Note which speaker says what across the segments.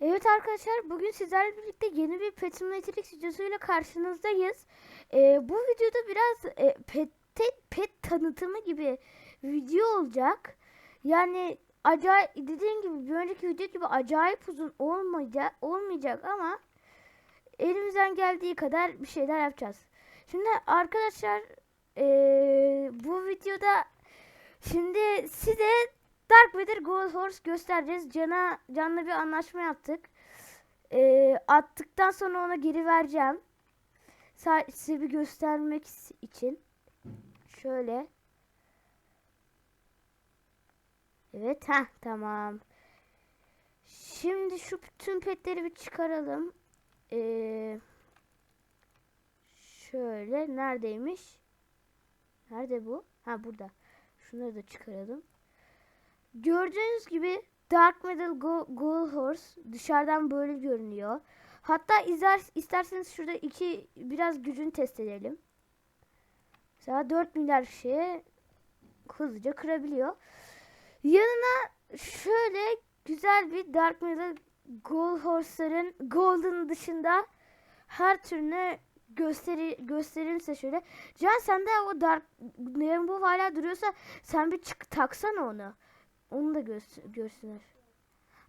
Speaker 1: Evet arkadaşlar bugün sizlerle birlikte yeni bir Pet Simulatrix videosuyla karşınızdayız. Ee, bu videoda biraz e, pet, pet tanıtımı gibi video olacak. Yani acayip dediğim gibi bir önceki video gibi acayip uzun olmayacak, olmayacak ama elimizden geldiği kadar bir şeyler yapacağız. Şimdi arkadaşlar ee, bu videoda şimdi size Dark Vader Gold Horse göstereceğiz. Can'a Can'la bir anlaşma yaptık. Ee, attıktan sonra ona geri vereceğim. Sa- size bir göstermek için. Şöyle. Evet ha tamam. Şimdi şu bütün petleri bir çıkaralım. Ee, şöyle neredeymiş? Nerede bu? Ha burada. Şunları da çıkaralım. Gördüğünüz gibi Dark Metal Go Gold Horse dışarıdan böyle görünüyor. Hatta izler, isterseniz şurada iki biraz gücünü test edelim. Mesela 4 milyar şeye hızlıca kırabiliyor. Yanına şöyle güzel bir Dark Metal Gold Horse'ların Golden dışında her türünü gösteri gösterirse şöyle. Can sende o Dark Rainbow hala duruyorsa sen bir çık taksana onu. Onu da göz, görsünler.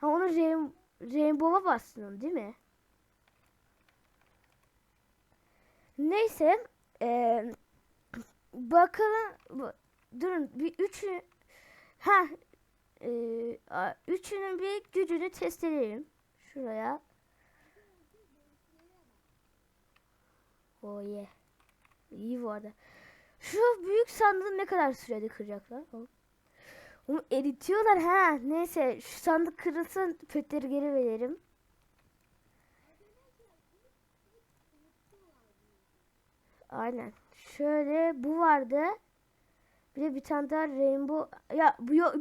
Speaker 1: Ha onu rain, Rainbow'a bastın değil mi? Neyse. eee, bakalım. Durun bir üçü. Ha. a- üçünün bir gücünü test edelim. Şuraya. Oh yeah. İyi bu arada. Şu büyük sandığı ne kadar sürede kıracaklar? Hop. Onu eritiyorlar ha. Neyse şu sandık kırılsın petleri geri verelim. Aynen. Şöyle bu vardı. Bir de bir tane daha rainbow. Ya bu yok.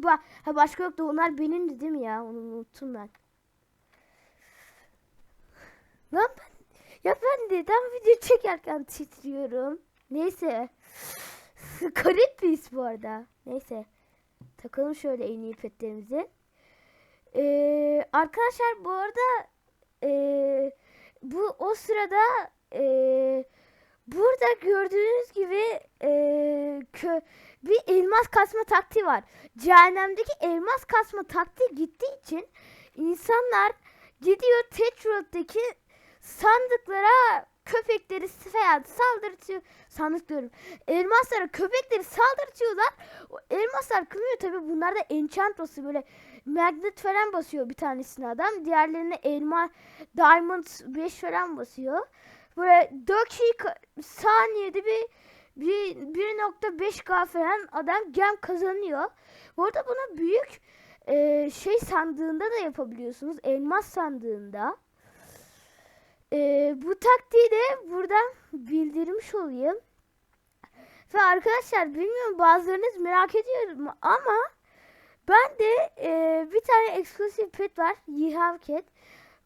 Speaker 1: Ha başka yoktu. Onlar benimdi değil mi ya? Onu unuttum ben. Lan ben ya ben neden video çekerken titriyorum? Neyse. Garip bir his bu arada. Neyse. Takalım şöyle en iyi petlerimizi. Ee, arkadaşlar bu arada ee, bu o sırada ee, burada gördüğünüz gibi ee, kö, bir elmas kasma taktiği var. Cehennemdeki elmas kasma taktiği gittiği için insanlar gidiyor Tetroid'daki sandıklara köpekleri veya saldırtıyor sandık diyorum. Elmaslara köpekleri saldırtıyorlar. O elmaslar kırmıyor tabi bunlar da enchant böyle magnet falan basıyor bir tanesine adam. Diğerlerine elma diamond 5 falan basıyor. Böyle dakika saniyede bir bir 1.5k falan adam gem kazanıyor. Bu arada bunu büyük e, şey sandığında da yapabiliyorsunuz. Elmas sandığında. Ee, bu taktiği de buradan bildirmiş olayım. Ve arkadaşlar bilmiyorum bazılarınız merak ediyor mu ama ben de e, bir tane eksklusif pet var. You have cat.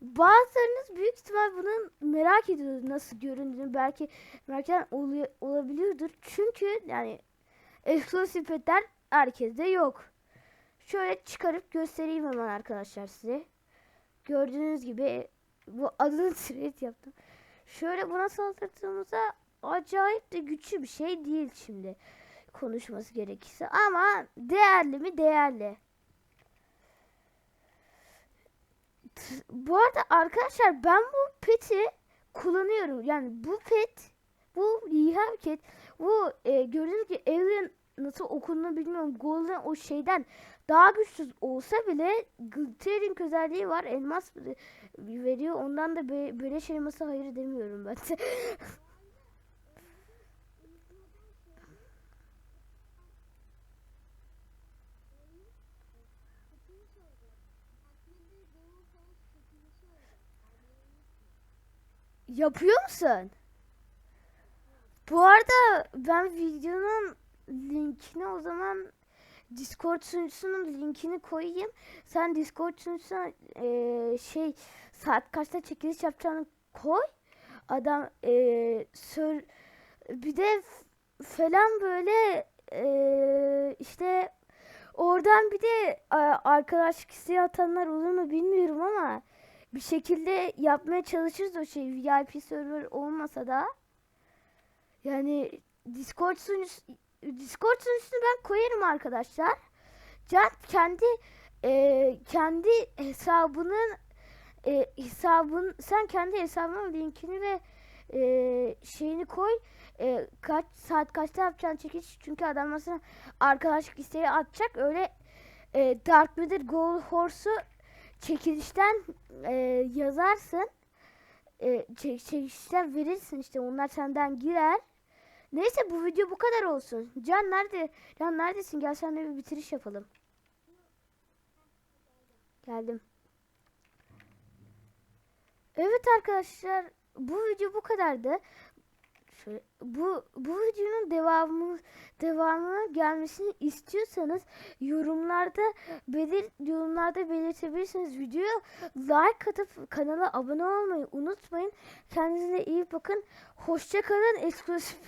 Speaker 1: Bazılarınız büyük ihtimal bunu merak ediyor nasıl göründüğünü belki merak eden oluyor, olabiliyordur. Çünkü yani eksklusif petler herkeste yok. Şöyle çıkarıp göstereyim hemen arkadaşlar size. Gördüğünüz gibi bu adını thread yaptım. Şöyle buna saldırdığımızda acayip de güçlü bir şey değil şimdi konuşması gerekirse ama değerli mi değerli. Bu arada arkadaşlar ben bu peti kullanıyorum. Yani bu pet bu Yihav Cat bu e, gördüğünüz gibi Alien nasıl okunduğunu bilmiyorum. Golden o şeyden daha güçsüz olsa bile glittering özelliği var. Elmas veriyor. Ondan da be, beleş elması hayır demiyorum ben. Yapıyor musun? Bu arada ben videonun linkini o zaman Discord sunucusunun linkini koyayım. Sen Discord sunucusuna eee, şey saat kaçta çekiliş yapacağını koy. Adam eee sör bir de falan böyle eee, işte oradan bir de a- arkadaşlık isteği atanlar olur mu bilmiyorum ama bir şekilde yapmaya çalışırız o şey VIP server olmasa da. Yani Discord sunucusu Discord sunucusunu ben koyarım arkadaşlar. Can kendi e, kendi hesabının e, hesabın sen kendi hesabının linkini ve e, şeyini koy. E, kaç saat kaçta yapacağın çekiş çünkü adam mesela arkadaşlık isteği atacak. Öyle e, Dark Vader Gold Horse'u çekilişten e, yazarsın. E, çek, çekilişten verirsin işte. Onlar senden girer neyse bu video bu kadar olsun. Can nerede? Can neredesin? Gel seninle bir bitiriş yapalım. Geldim. Evet arkadaşlar bu video bu kadardı Bu bu videonun devamı devamı gelmesini istiyorsanız yorumlarda belir yorumlarda belirtebilirsiniz. Videoya like atıp kanala abone olmayı unutmayın. Kendinize iyi bakın. Hoşça kalın. Eksklusif